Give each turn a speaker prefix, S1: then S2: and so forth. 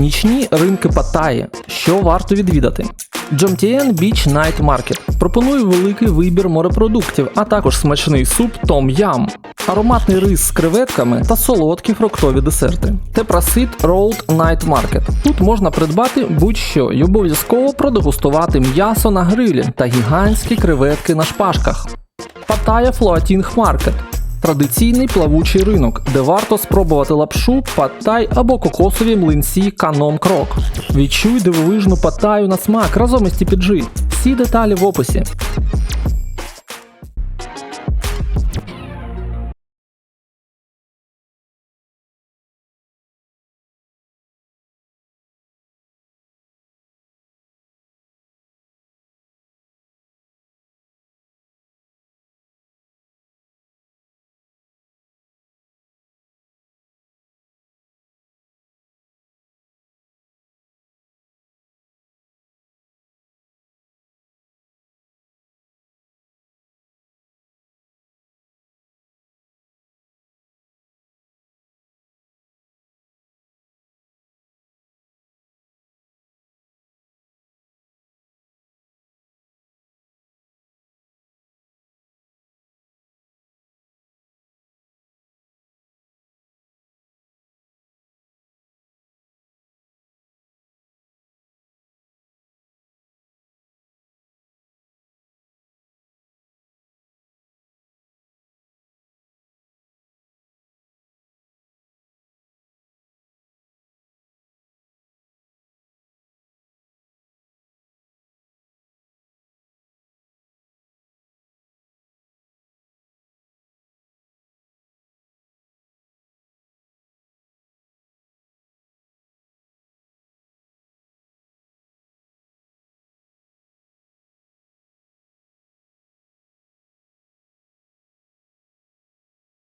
S1: Нічні ринки Паттайі. Що варто відвідати? Jomtien Beach Night Market пропонує великий вибір морепродуктів, а також смачний суп Том Ям, ароматний рис з креветками та солодкі фруктові десерти. Тепрасит Rolled Night Market. Тут можна придбати будь-що і обов'язково продегустувати м'ясо на грилі та гігантські креветки на шпажках. Паттайя Floating Market – традиційний плавучий ринок, де варто спробувати лапшу, паттай або кокосові млинці каном крок. Відчуй дивовижну паттаю на смак разом із TPG. Всі деталі в описі.